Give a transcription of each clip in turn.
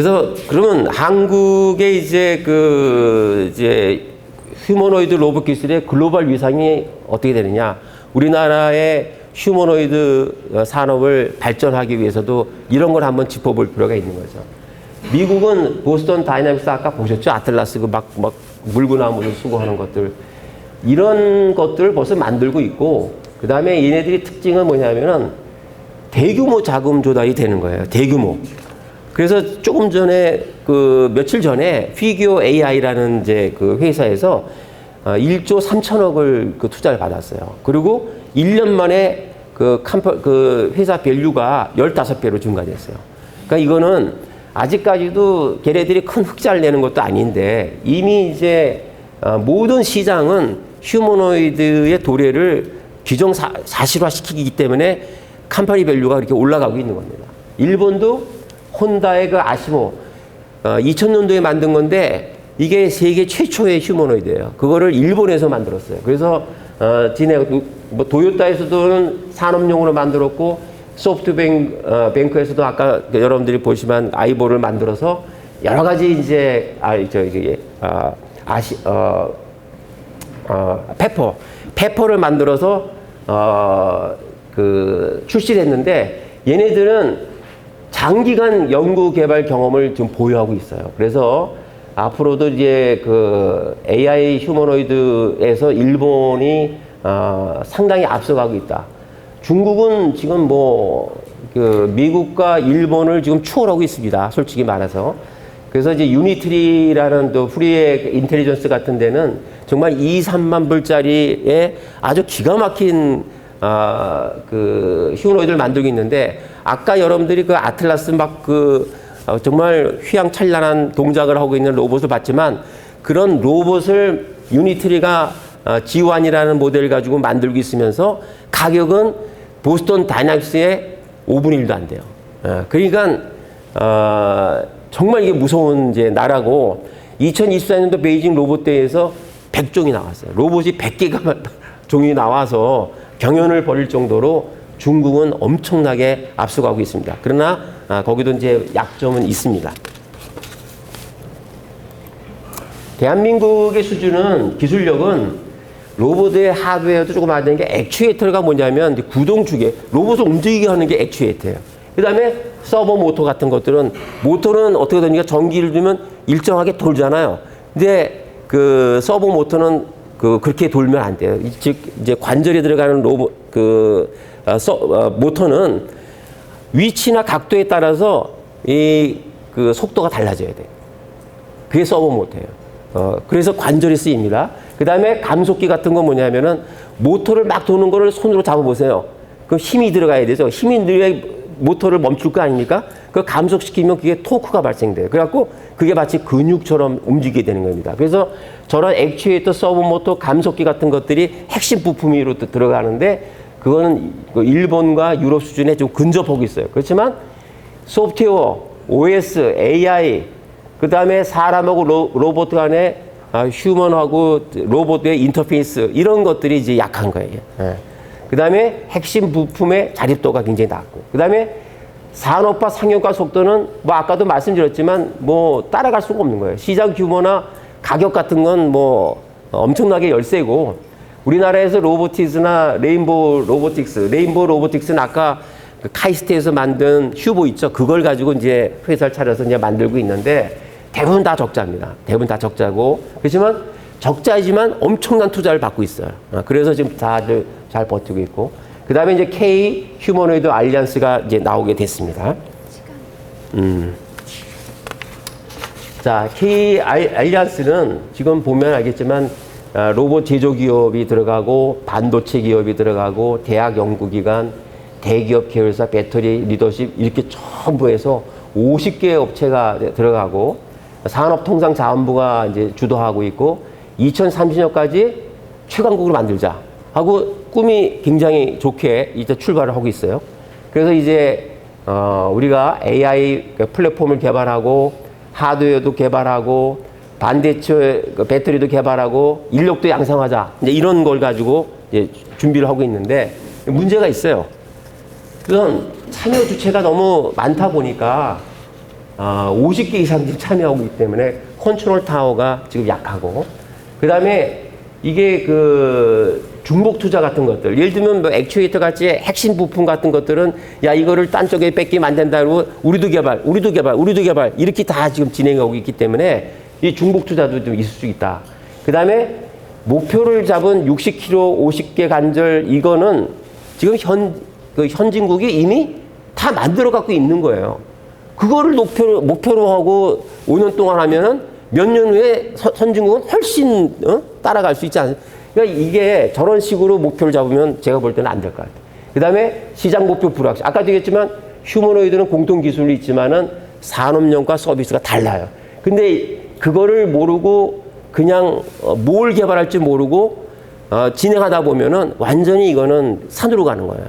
그래서 그러면 한국의 이제 그 이제 휴머노이드 로봇 기술의 글로벌 위상이 어떻게 되느냐? 우리나라의 휴머노이드 산업을 발전하기 위해서도 이런 걸 한번 짚어볼 필요가 있는 거죠. 미국은 보스턴 다이나믹스 아까 보셨죠? 아틀라스 그 막, 막 물구나무를 수거하는 것들. 이런 것들을 벌써 만들고 있고, 그 다음에 얘네들이 특징은 뭐냐면은 대규모 자금 조달이 되는 거예요. 대규모. 그래서 조금 전에 그 며칠 전에 피규어 AI라는 이제 그 회사에서 어, 1조 3천억을 그 투자를 받았어요. 그리고 1년 만에 그 컴퍼 그 회사 밸류가 15배로 증가됐어요. 그러니까 이거는 아직까지도 걔네들이 큰 흑자를 내는 것도 아닌데 이미 이제 어, 모든 시장은 휴머노이드의 도래를 규정 사, 사실화시키기 때문에 컴퍼니 밸류가 그렇게 올라가고 있는 겁니다. 일본도 혼다의 그 아시모 어, 2000년도에 만든 건데 이게 세계 최초의 휴머노이드예요. 그거를 일본에서 만들었어요. 그래서 어, 지네 뭐 도요타에서도는 산업용으로 만들었고 소프트뱅 어, 아까 여러분들이 보시면 아이보를 만들어서 여러 가지 이제 아저 이게 아, 아시 어, 어, 페퍼 페퍼를 만들어서 어, 그 출시를 했는데 얘네들은 장기간 연구 개발 경험을 지금 보유하고 있어요. 그래서 앞으로도 이제 그 AI 휴머노이드에서 일본이 어, 상당히 앞서가고 있다. 중국은 지금 뭐 그 미국과 일본을 지금 추월하고 있습니다. 솔직히 말해서. 그래서 이제 유니트리라는 또 프리의 인텔리전스 같은 데는 정말 2, 3만 불짜리의 아주 기가 막힌 아, 그 휴머노이드를 만들고 있는데 아까 여러분들이 그 아틀라스 막그 어, 정말 휘황찬란한 동작을 하고 있는 로봇을 봤지만 그런 로봇을 유니트리가 어, G1이라는 모델을 가지고 만들고 있으면서 가격은 보스턴 다이나믹스의 5분의 1도 안 돼요. 어, 그러니까 어, 정말 이게 무서운 이제 나라고 2024년도 베이징 로봇 대회에서 100종이 나왔어요. 로봇이 100개가 종이 나와서 경연을 벌일 정도로 중국은 엄청나게 앞서가고 있습니다. 그러나 아, 거기도 이제 약점은 있습니다. 대한민국의 수준은 기술력은 로봇의 하드웨어도 조금 안 되는 게 액추에이터가 뭐냐면 구동축에 로봇을 움직이게 하는 게 액추에이터예요. 그 다음에 서버 모터 같은 것들은 모터는 어떻게 되니까 전기를 주면 일정하게 돌잖아요. 근데 그 서버 모터는 그 그렇게 돌면 안 돼요. 즉 이제 관절에 들어가는 로봇 그 모터는 위치나 각도에 따라서 이 그 속도가 달라져야 돼요. 그게 서버 모터예요. 어, 그래서 관절이 쓰입니다. 그 다음에 감속기 같은 건 뭐냐면은 모터를 막 도는 거를 손으로 잡아보세요. 그 힘이 들어가야 되죠. 힘이 들어야 모터를 멈출 거 아닙니까? 그 감속시키면 그게 토크가 발생돼요. 그래갖고 그게 마치 근육처럼 움직이게 되는 겁니다. 그래서 저런 액추에이터, 서브 모터, 감속기 같은 것들이 핵심 부품으로 또 들어가는데 그거는 그 일본과 유럽 수준에 좀 근접하고 있어요. 그렇지만 소프트웨어, OS, AI, 그 다음에 사람하고 로, 로봇 간의 아, 휴먼하고 로봇의 인터페이스 이런 것들이 이제 약한 거예요. 그 다음에 핵심 부품의 자립도가 굉장히 낮고, 그 다음에 산업화 상용화 속도는 뭐 아까도 말씀드렸지만 뭐 따라갈 수가 없는 거예요. 시장 규모나 가격 같은 건 뭐 엄청나게 열세고 우리나라에서 로보티스나 레인보우 로보틱스, 레인보우 로보틱스는 아까 그 카이스트에서 만든 휴보 있죠. 그걸 가지고 이제 회사를 차려서 이제 만들고 있는데 대부분 다 적자입니다. 대부분 다 적자고 그렇지만 적자이지만 엄청난 투자를 받고 있어요. 어, 그래서 지금 다들 잘 버티고 있고 그 다음에 이제 K 휴머노이드 알리안스가 이제 나오게 됐습니다. 음. 자, K 알리안스는 지금 보면 알겠지만 아, 로봇 제조 기업이 들어가고 반도체 기업이 들어가고 대학 연구기관, 대기업 계열사, 배터리 리더십 이렇게 전부 해서 50개 업체가 들어가고 산업통상자원부가 이제 주도하고 있고 2030년까지 최강국을 만들자 하고 꿈이 굉장히 좋게 이제 출발을 하고 있어요. 그래서 이제 어 우리가 AI 그 플랫폼을 개발하고 하드웨어도 개발하고 반대체 그 배터리도 개발하고 인력도 양성하자. 이제 이런 걸 가지고 이제 준비를 하고 있는데 문제가 있어요. 그건 참여 주체가 너무 많다 보니까 어, 50개 이상 지금 참여하고 있기 때문에 컨트롤 타워가 지금 약하고. 그 다음에 이게 그 중복 투자 같은 것들. 예를 들면 뭐 액추에이터 같이 핵심 부품 같은 것들은 야 이거를 딴 쪽에 뺏기면 안 된다고 우리도 개발 우리도 개발 우리도 개발 이렇게 다 지금 진행하고 있기 때문에 이 중복 투자도 좀 있을 수 있다 그 다음에 목표를 잡은 60km 50개 간절 이거는 지금 현, 그 현진국이 이미 다 만들어 갖고 있는 거예요. 그거를 목표로, 목표로 하고 5년 동안 하면은 몇 년 후에 선- 선진국은 훨씬 어? 따라갈 수 있지 않습니까? 그러니까 이게 저런 식으로 목표를 잡으면 제가 볼 때는 안 될 것 같아요. 그 다음에 시장 목표 불확실. 아까도 얘기했지만 휴머노이드는 공통 기술이 있지만은 산업용과 서비스가 달라요. 근데 그거를 모르고 그냥 어, 뭘 개발할지 모르고 어, 진행하다 보면은 완전히 이거는 산으로 가는 거예요.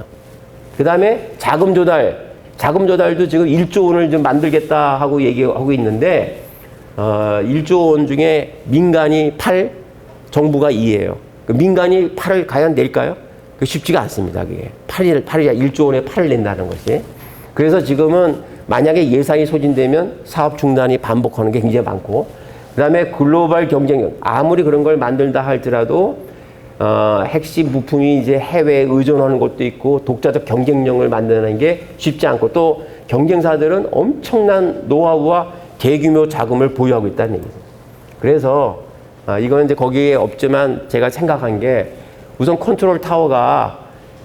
그 다음에 자금 조달. 자금 조달도 지금 1조 원을 좀 만들겠다 하고 얘기하고 있는데, 어, 1조 원 중에 민간이 8, 정부가 2예요. 그 민간이 8을 과연 낼까요? 그 쉽지가 않습니다. 그게. 8일, 8이 1조 원에 8을 낸다는 것이. 그래서 지금은 만약에 예산이 소진되면 사업 중단이 반복하는 게 굉장히 많고, 그 다음에 글로벌 경쟁력. 아무리 그런 걸 만들다 할지라도 어, 핵심 부품이 이제 해외에 의존하는 것도 있고 독자적 경쟁력을 만드는 게 쉽지 않고 또 경쟁사들은 엄청난 노하우와 대규모 자금을 보유하고 있다는 얘기죠. 그래서 아, 이거는 이제 거기에 없지만 제가 생각한 게 우선 컨트롤 타워가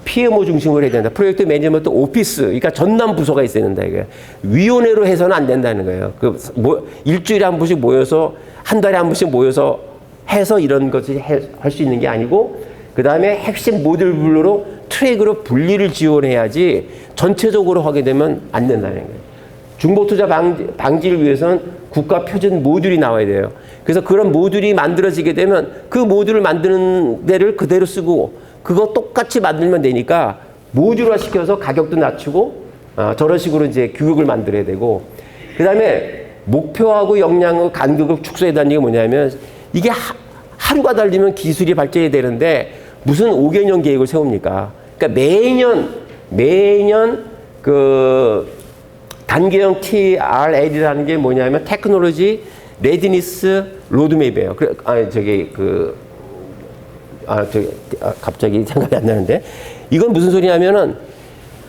PMO 중심으로 해야 된다. 프로젝트 매니지먼트 오피스, 그러니까 전담 부서가 있어야 된다. 이게 위원회로 해서는 안 된다는 거예요. 그 뭐, 일주일에 한 번씩 모여서 한 달에 한 번씩 모여서 해서 이런 것을 할 수 있는 게 아니고 그 다음에 핵심 모듈별로 트랙으로 분리를 지원해야지 전체적으로 하게 되면 안 된다는 거예요. 중복 투자 방지, 방지를 위해서는 국가 표준 모듈이 나와야 돼요. 그래서 그런 모듈이 만들어지게 되면 그 모듈을 만드는 데를 그대로 쓰고 그거 똑같이 만들면 되니까 모듈화 시켜서 가격도 낮추고 어, 저런 식으로 이제 교육을 만들어야 되고 그 다음에 목표하고 역량의 간격을 축소해야 되는 게 뭐냐면 이게 하, 하루가 달리면 기술이 발전이 되는데 무슨 5개년 계획을 세웁니까? 그러니까 매년 매년 그 단계형 TRL이라는 게 뭐냐면 테크놀로지 레디니스 로드맵이에요. 그래, 아 저기 그 아, 저기, 아, 갑자기 생각이 안 나는데. 이건 무슨 소리냐면은,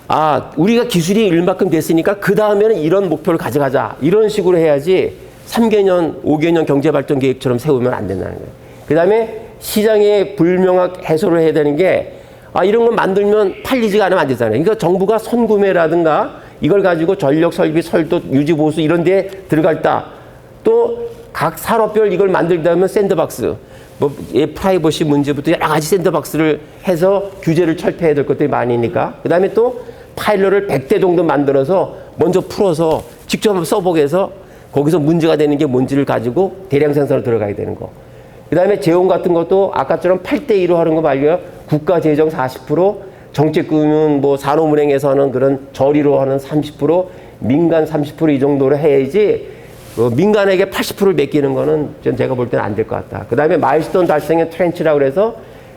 아, 우리가 기술이 일만큼 됐으니까 그 다음에는 이런 목표를 가져가자. 이런 식으로 해야지 3개년, 5개년 경제발전 계획처럼 세우면 안 된다는 거예요. 그 다음에 시장에 불명확 해소를 해야 되는 게, 아, 이런 걸 만들면 팔리지가 않으면 안 되잖아요. 그러니까 정부가 선구매라든가 이걸 가지고 전력 설비, 설도, 유지, 보수 이런 데 들어갔다. 또 각 산업별 이걸 만들다 하면 샌드박스, 뭐, 예, 프라이버시 문제부터 여러 가지 샌드박스를 해서 규제를 철폐해야 될 것들이 많으니까. 그 다음에 또 파일럿을 100대 정도 만들어서 먼저 풀어서 직접 써보게 해서 거기서 문제가 되는 게 뭔지를 가지고 대량 생산으로 들어가야 되는 거. 그 다음에 재원 같은 것도 아까처럼 8대 2로 하는 거 말고요. 국가 재정 40%, 정책금융 뭐 산업은행에서 하는 그런 저리로 하는 30%, 민간 30%이 정도로 해야지 어, 민간에게 80%를 맡기는 거는 전 제가 볼 때는 안 될 것 같다. 그 다음에 마일스톤 달성의 트렌치라고 그래서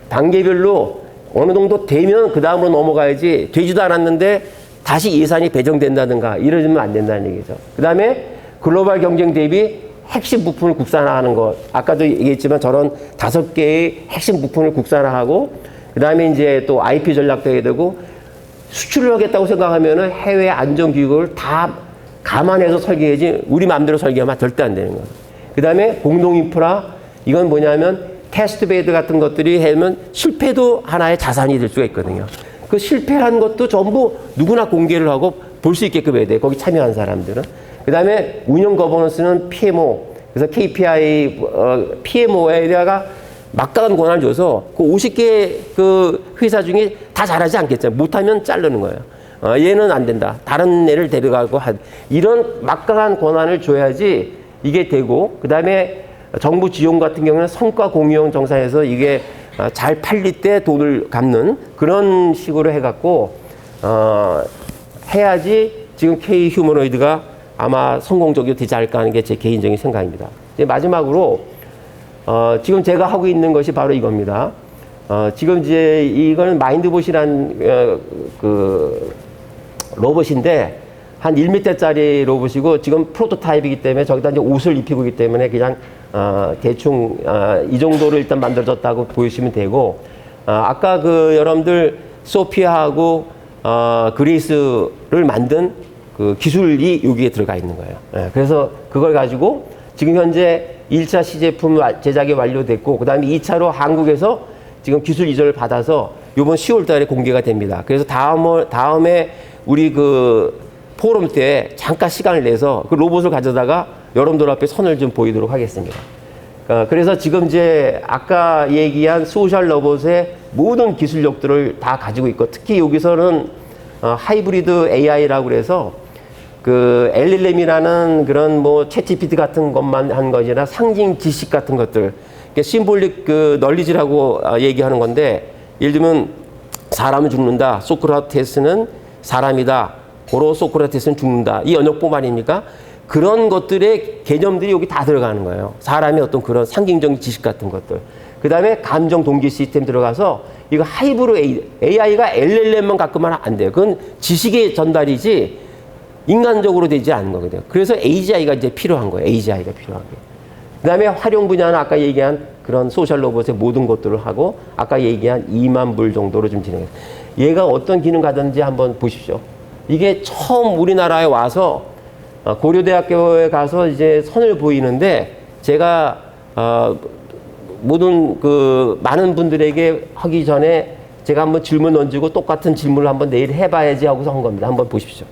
단계별로 어느 정도 되면 그 다음으로 넘어가야지 되지도 않았는데 다시 예산이 배정된다든가 이러면 안 된다는 얘기죠. 그 다음에 글로벌 경쟁 대비 핵심 부품을 국산화하는 것. 아까도 얘기했지만 저런 다섯 개의 핵심 부품을 국산화하고 그 다음에 이제 또 IP 전략도 해야 되고 수출을 하겠다고 생각하면은 해외 안전 규격을 다 감안해서 설계해야지 우리 마음대로 설계하면 절대 안 되는 거예요. 그 다음에 공동 인프라 이건 뭐냐면 테스트 베드 같은 것들이 하면 실패도 하나의 자산이 될 수가 있거든요. 그 실패한 것도 전부 누구나 공개를 하고 볼 수 있게끔 해야 돼. 거기 참여한 사람들은. 그 다음에 운영 거버넌스는 PMO. 그래서 KPI, 어, PMO에다가 막강한 권한을 줘서 그 50개 그 회사 중에 다 잘하지 않겠죠. 못하면 자르는 거예요. 어, 얘는 안 된다. 다른 애를 데려가고 한 이런 막강한 권한을 줘야지 이게 되고 그 다음에 정부 지원 같은 경우는 성과 공유형 정산에서 이게 어, 잘 팔릴 때 돈을 갚는 그런 식으로 해갖고 어, 해야지 지금 K 휴머노이드가 아마 성공적이 되지 않을까 하는 게 제 개인적인 생각입니다. 이제 마지막으로 어, 지금 제가 하고 있는 것이 바로 이겁니다. 어, 지금 이제 이거는 마인드봇이란 어, 그 로봇인데 한 1m짜리 로봇이고 지금 프로토타입이기 때문에 저기다 이제 옷을 입히고 있기 때문에 그냥 어, 대충 어, 이 정도를 일단 만들어졌다고 보시면 되고 어, 아까 그 여러분들 소피아하고 어, 그레이스를 만든 그 기술이 여기에 들어가 있는 거예요. 예, 그래서 그걸 가지고 지금 현재 1차 시제품 와- 제작이 완료됐고 그다음에 2차로 한국에서 지금 기술 이전을 받아서 이번 10월 달에 공개가 됩니다. 그래서 다음 다음에 우리 그 포럼 때 잠깐 시간을 내서 그 로봇을 가져다가 여러분들 앞에 선을 좀 보이도록 하겠습니다. 어, 그래서 지금 이제 아까 얘기한 소셜 로봇의 모든 기술력들을 다 가지고 있고 특히 여기서는 어, 하이브리드 AI라고 그래서 그 LLM이라는 그런 뭐 챗GPT 같은 것만 한 것이나 상징 지식 같은 것들, 이게 심볼릭 그 널리지라고 아, 얘기하는 건데 예를 들면 사람은 죽는다. 소크라테스는 사람이다. 고로 소크라테스는 죽는다. 이 언역법 아닙니까? 그런 것들의 개념들이 여기 다 들어가는 거예요. 사람의 어떤 그런 상징적인 지식 같은 것들. 그 다음에 감정 동기 시스템 들어가서 이거 하이브로 AI가 LLM만 갖고만 안 돼요. 그건 지식의 전달이지 인간적으로 되지 않는 거거든요. 그래서 AGI가 이제 필요한 거예요. AGI가 필요한 거예요. 그 다음에 활용 분야는 아까 얘기한 그런 소셜 로봇의 모든 것들을 하고 아까 얘기한 2만 불 정도로 좀 진행해요. 얘가 어떤 기능 가든지 한번 보십시오. 이게 처음 우리나라에 와서 어, 고려대학교에 가서 이제 선을 보이는데 제가 어, 모든 그 많은 분들에게 하기 전에 제가 한번 질문 던지고 똑같은 질문을 한번 내일 해봐야지 하고서 한 겁니다. 한번 보십시오.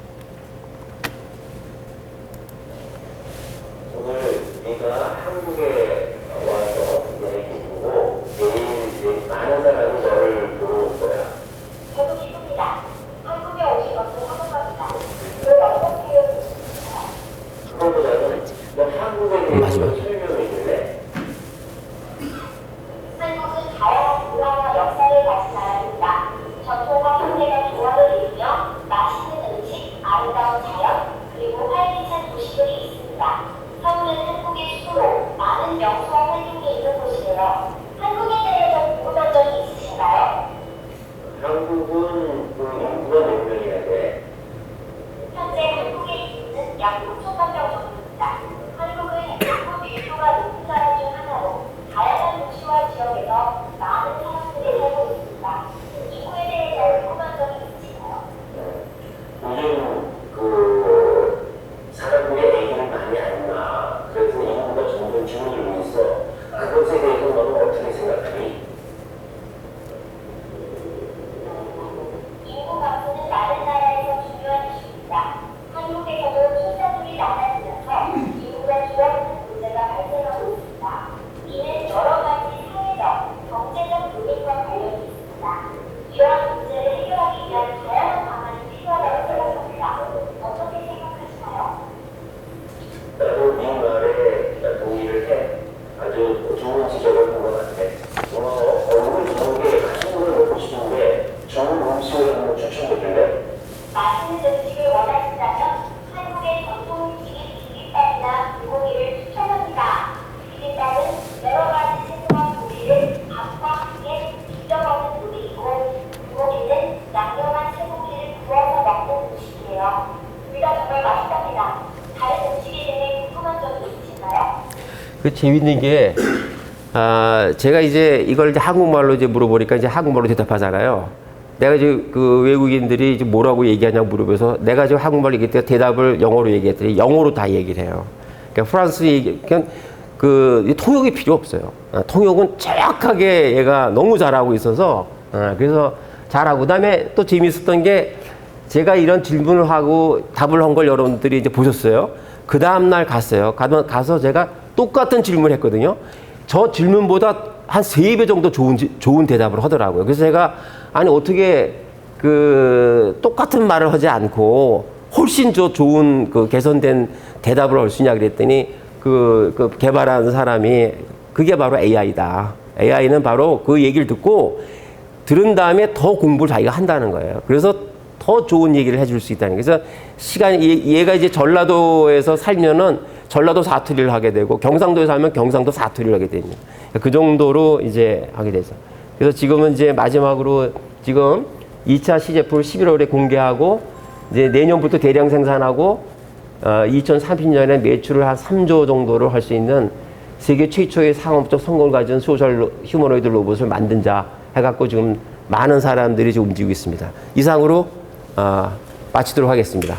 오늘 네가 한국에 와서 얘기하고 내일 많은 사람이 너를 보는 거야. 저도 기쁩니다. 한국에 오신 것을 환영합니다. 그 어떻게 그거보다는 너 한국에 대해서 마지막. 설명해 줄래? 한국은 다양한 문화와 역사를 가진 나라입니다. 전통과 현대가 조화를 이루며 맛있는 음식, 아름다운 자연, 그리고 활기찬 도시들이 있습니다. 서울은 한국의 수도, 많은 명소와 활동이 곳이에요. 한국에 대해서 궁금한 점이 있으신가요? 한국은 그 인구가 몇 명이나 돼? 현재 한국의 인구는 약 9천만 명 정도입니다. 한국은 인구 밀도가 높은 나라 중 하나로 다양한 도시와 지역에서 많은 사람들이 살고 있습니다. 인구에 대해서 궁금한 점이 있으신가요? 요 있어. 그것에 대해서 너는 어떻게 생각하니? 인구 감소는 다른 나라에서 중요한 이슈입니다. 한국에서도 출산율이 낮아지면서 인구가 줄어드는 문제가 발생하고 있습니다. 이는 여러 가지 사회적, 경제적 요인과 관련이 있습니다. 이러한 문제를 해결하기 위한 다양한 방안이 필요하다고 생각합니다. 어떻게 생각하시나요? 나도 네 말에 동의를 해. 아주 좋은 지적을 한 것 같아. 어, 얼굴 좋은 게 맛있는 걸 먹고 싶은데 좋은 음식을 한번 추천해 줄래? 맛있는 음식을 원하신다면 한국의 전통 음식인 비빔밥이나 불고기를 추천합니다. 비빔밥은 여러 가지 채소와 고기를 밥과 함께 비벼 먹는 요리이고 불고기는 양념한 쇠고기를 구워서 먹는 음식이에요. 둘 다 정말 맛있답니다. 다른 음식에 대해 궁금한 점이 있으신가요? 그 재밌는 게, 아, 제가 이제 이걸 이제 한국말로 이제 물어보니까 이제 한국말로 대답하잖아요. 내가 이제 그 외국인들이 이제 뭐라고 얘기하냐고 물어봐서 내가 지금 한국말로 얘기했더니 대답을 영어로 얘기했더니 영어로 다 얘기를 해요. 그러니까 프랑스 얘기, 그냥 그 통역이 필요 없어요. 아, 통역은 정확하게 얘가 너무 잘하고 있어서, 아, 그래서 잘하고. 그 다음에 또 재밌었던 게 제가 이런 질문을 하고 답을 한 걸 여러분들이 이제 보셨어요. 그 다음 날 갔어요. 가서, 가서 제가 똑같은 질문을 했거든요. 저 질문보다 한 세 배 정도 좋은, 지- 좋은 대답을 하더라고요. 그래서 제가, 아니, 어떻게 그 똑같은 말을 하지 않고 훨씬 저 좋은 그 개선된 대답을 할 수 있냐 그랬더니 그, 그 개발한 사람이 그게 바로 AI다. AI는 바로 그 얘기를 듣고 들은 다음에 더 공부를 자기가 한다는 거예요. 그래서 더 좋은 얘기를 해줄 수 있다는 거예요. 그래서 시간이, 얘- 얘가 이제 전라도에서 살면은 전라도 사투리를 하게 되고 경상도에 살면 경상도 사투리를 하게 됩니다. 그 정도로 이제 하게 돼서. 그래서 지금은 이제 마지막으로 지금 2차 시제품을 11월에 공개하고 이제 내년부터 대량 생산하고 어, 2030년에 매출을 한 3조 정도를 할수 있는 세계 최초의 상업적 성공을 가진 소셜 로- 휴머노이드 로봇을 만든 자 해갖고 지금 많은 사람들이 지금 움직이고 있습니다. 이상으로 어, 마치도록 하겠습니다.